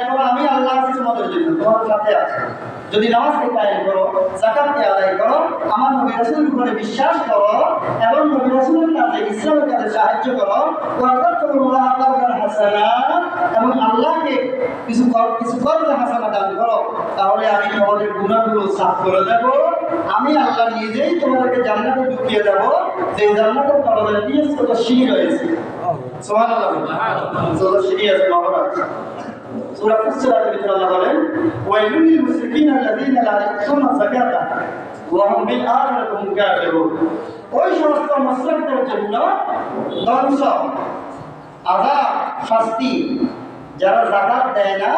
আমি তোমাদের জন্য তোমাদের সাথে আছে। যদি নামাজকে কায়েম করো জাকাতকে আদায় করো আমার নবী উপরে বিশ্বাস করো এবং নবী রাসূলের কাজে ইসলামের কাজে সাহায্য করো হাসানা এবং আল্লাহকে কিছু কিছু করলে হাসানা দান করো তাহলে আমি তোমাদের গুণাগুলো সাফ করে দেব আমি আল্লাহ নিজেই তোমাদেরকে জান্নাতে ঢুকিয়ে দেব যে জান্নাতের তলবে দিয়ে ছোট সিঁড়ি রয়েছে। সুবহানাল্লাহ। ছোট সিঁড়ি আছে মহারাজ সূরা ফুসিলাতের ভিতরে আল্লাহ বলেন ওয়াইলুল লিল মুশরিকিনা আল্লাযীনা লা ইয়াতুনা যাকাতা ওয়া হুম বিল আখিরাতি হুম কাফিরুন ওই সমস্ত মুশরিকদের জন্য ধ্বংস আযাব শাস্তি যারা যাকাত দেয় না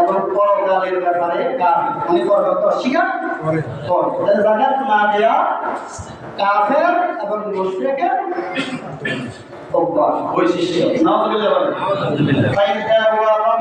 এবং পরকালের ব্যাপারে কাফির মানে পরকাল তো অস্বীকার করে। না দেয়া কাফের এবং মুশরিকের অভ্যাস বৈশিষ্ট্য। নাউযুবিল্লাহ বলেন।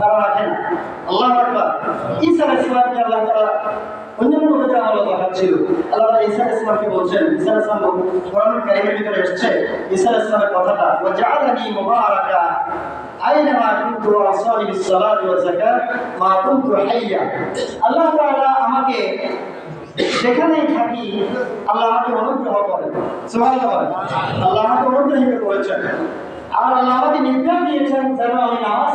তারা রাখে আল্লাহ আকবার। ঈসা আল্লাহ তাআলা অন্যান্য নবীদের আমল দেখাচ্ছিল আল্লাহ তাআলা ঈসা আলাইহিস সালামকে বলছেন ঈসা এসেছে ঈসা কথাটা ওয়া জাআলানি মুবারাকা আইনামা কুনতু ওয়া আল্লাহ আমাকে যেখানেই থাকি, আল্লাহ আমাকে অনুগ্রহ করেন। সুবহানাল্লাহ। আল্লাহ আমাকে অনুগ্রহিত করেছেন। আর আল্লাহ আমাকে নির্দেশ দিয়েছেন যেন আমি নামাজ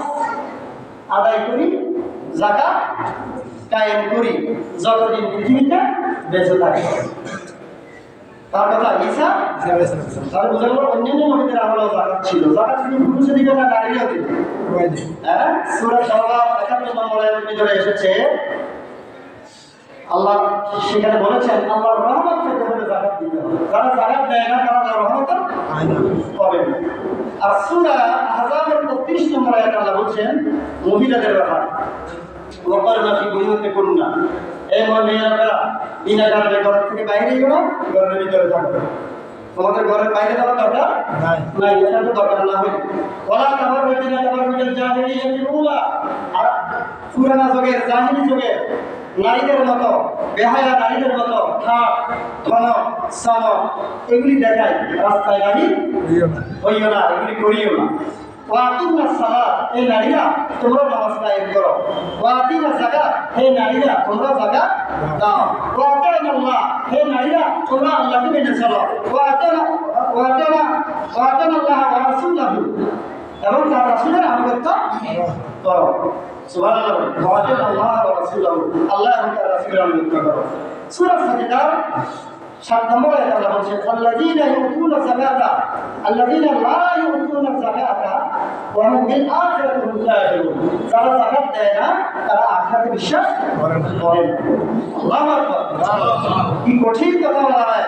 আদায় করি জাকাত কায়েম করি, যতদিন পৃথিবীতে বেঁচে থাকি। তার কথা ঈসা গেল অন্যান্য জাকাত ছিল। জাকাত শুধু পুরুষে দিবে না দিবে হ্যাঁ? সূরা শাওরা 71 নম্বর ভিতরে এসেছে, আল্লাহ সেখানে বলেছেন, আল্লাহর রহমত পেতে হলে জাকাত দিতে হবে যারা জাকাত দেয় না তারা রহমত পাবে না আর সূরা আহজাবের 33 নম্বর আয়াতে আল্লাহ বলছেন মহিলাদের ব্যাপারে ওয়াকারনা ফি বুয়ুতিকুন্না এই মহিলারা বিনা কারণে ঘর থেকে বাইরে গেল ঘরের ভিতরে থাকবে তোমাদের ঘরের বাইরে যাওয়ার দরকার নাই। এটা তো দরকার না হয় তাবার রইনা তাবার রইনা জাহিলিয়াতি উলা আর পুরানা যুগের জাহিলি যুগের নারীদের মতো বেহায়া নারীদের মতো ঠাট ধনক সনক এগুলি দেখায় রাস্তায় বাহির হইও না। এগুলি করিও না। ওয়াকিনা সালাত এই নারীরা তোমরা নামাজ কায়েম করো ওয়াকিনা যাকাত হে নারীরা তোমরা যাকাত দাও। ওয়াতানা আল্লাহ হে নারীরা তোমরা আল্লাহকে মেনে চলো। ওয়াতানা ওয়াতানা ওয়াতানা আল্লাহ ওয়া রাসূলুহু। এবং তার রাসূলের আনুগত্য করো। আল্লাহ এবং তার রাসূলের আনুগত্য করো। সূরা সাজদা সাত নম্বর আল্লাহ বলছেন, আল্লাযীনা ইউতুনা যাকাতা, আল্লাযীনা লা ইউতুনা যাকাতা, ওয়া হুম বিল আখিরাতি হুম কাফিরুন। যারা যাকাত দেয় না, তারা আখিরাতে বিশ্বাস। করে না। আল্লাহু আকবার। কি কঠিন কথা বলা হয়।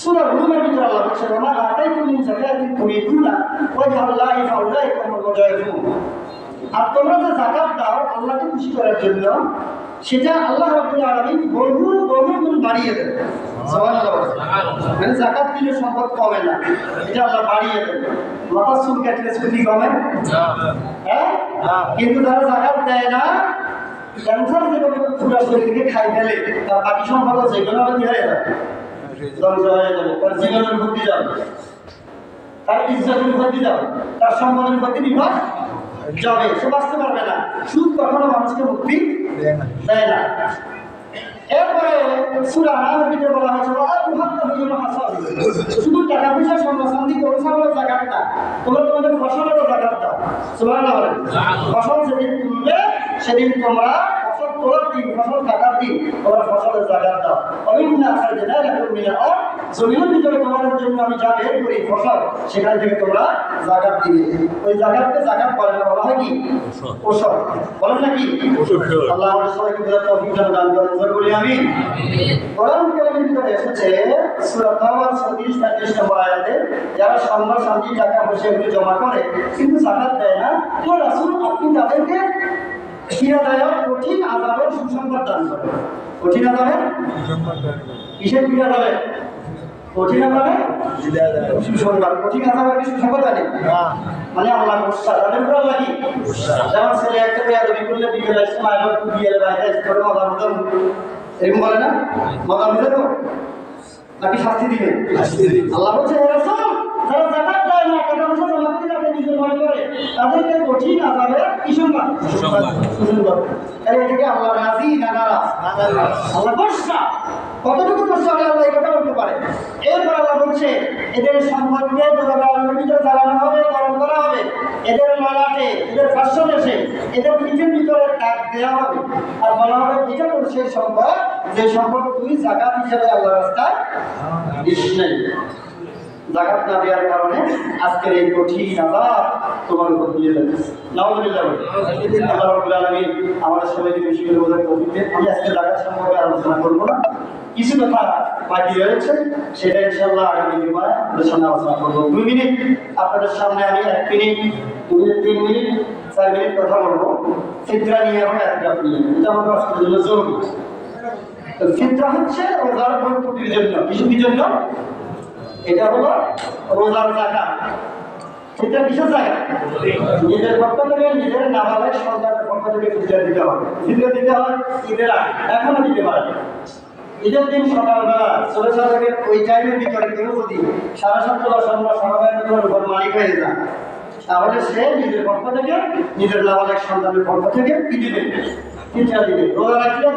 সূরা রুমের ভিতরে আল্লাহ বলছেন ওমা আতাইতুম মিন যাকাতিন তুরিদুনা ওয়াজহাল্লাহি ফাউলাইকা হুমুল মুজাহিদুন। আর তোমরা যে জাকাত দাও আল্লাহকে খুশি করার জন্য সেটা আল্লাহ রাব্বুল আলামিন বহু বহু গুণ বাড়িয়ে দেবে মানে জাকাত দিলে সম্পদ কমে না এটা আল্লাহ বাড়িয়ে দেবে মাথা চুল কাটলে চুল কমে? হ্যাঁ? কিন্তু তারা জাকাত দেয় না। ক্যান্সার যেভাবে পুরো শরীর থেকে খাই ফেলে তার বাকি সম্পদ যেগুলো কি হয়ে যাবে ধ্বংস হয়ে যাবে তার জীবনের ক্ষতি যাবে। তার ইজ্জতের ক্ষতি যাবে তার সম্মানের ক্ষতি বিপদ যাবে। সে বাঁচতে পারবে না। সুদ কখনো মানুষকে মুক্তি দেয় না। এরপরে সূরা আনামের ভিতরে বলা হয়েছে শুধু টাকা পয়সা সমাসন্ধি করছ বলে জাকাত না তোমরা তোমাদের ফসলেরও জাকাত দাও ফসল যেদিন তুলবে সেদিন তোমরা তোলার দিন ফসল কাটার দিন তোমরা ফসলের জায়গা দাও। অভিন্ন আসার যে না এখন মিলে আর জমিনের ভিতরে তোমাদের জন্য আমি যা বের করি ফসল সেখান থেকে তোমরা জাগাত দিবে ওই জাগাতকে জাগাত বলে না বলা হয় কি? ওসব বলেন নাকি আল্লাহ আমাদের সবাইকে বোঝার তৌফিক দান দান করেন জোরে বলি আমি কোরআন কালামের ভিতরে এসেছে সূরা তাওবার 36 35 নম্বর আয়াতে যারা সম্মান শান্তি টাকা পয়সা জমা করে কিন্তু জাকাত দেয় না তো রাসূল আপনি তাদেরকে পীড়াদায়ক কঠিন আযাবের সুসংবাদ দান কঠিন আযাবের কিসের পীড়া যাবে কঠিন আযাবে সুসংবাদ। কঠিন আযাবের কি সুসংবাদ আনে? মানে আল্লাহ গুসা তাদের উপর আল্লাহ কি যেমন ছেলে একটা মেয়ে তুমি করলে বিকেলে মায়ের বিয়ের আসতে মজা এরকম বলে না? তো? নাকি শাস্তি দিবে? আল্লাহ বলছে যারা যাকাত দেয় না টাকা পয়সা জমা করে রাখে নিজের মনে করে। তাদেরকে কঠিন আযাবে কি সংবাদ সুসংবাদ। সুসংবাদ। তাহলে এটাকে আল্লাহ রাজি না নারাজ? আল্লাহ বর্ষা কতটুকু বর্ষা হলে আল্লাহ এই কথা বলতে পারে? এরপর আল্লাহ বলছে এদের সম্পদকে আল্লাহর জ্বালানো হবে গরম করা হবে। এদের ললাটে এদের এসে এদের পিঠের ভিতরে ডাক দেওয়া হবে। আর বলা হবে এটা সেই সম্পদ যে সম্পদ তুই জাকাত হিসেবে আল্লাহ রাস্তায় দিস নাই জাকাত না দেওয়ার কারণে আজকের এই কঠিন আজাব তোমার উপর দিয়ে যাচ্ছে। আমাদের সবাইকে বেশি করে বোঝার আমি আজকে জাকাত সম্পর্কে আলোচনা করব না। কিছু কথা বাকি রয়েছে, সেটা ইনশাআল্লাহ আগামী জুমায় সামনে আলোচনা করব। দুই মিনিট আপনাদের সামনে আমি এক মিনিট, দুই, তিন মিনিট, চার মিনিট কথা বলব। ফিতরা নিয়ে এবং একরাত নিয়ে। এটা আমাদের জন্য জরুরি। ফিতরা হচ্ছে রোজার প্রস্তুতির জন্য? কিছু জন্য? এটা হলো রোজার জায়গা। জায়গা? নিজের পক্ষ থেকে, নিজের সন্তানের পক্ষ থেকে ফিতরা দিতে হবে। দিতে হয় ঈদের আগে। এখনও দিতে পারে ঈদের দিন সকালবেলা ওই কেউ যদি সাতটা বা সন্ধ্যা সকালের মালিক হয়ে যায়, তাহলে সে নিজের পক্ষ থেকে, নিজের নাবালক সন্তানের পক্ষ থেকে কি দিবে। দিবে। রোজা রাখলে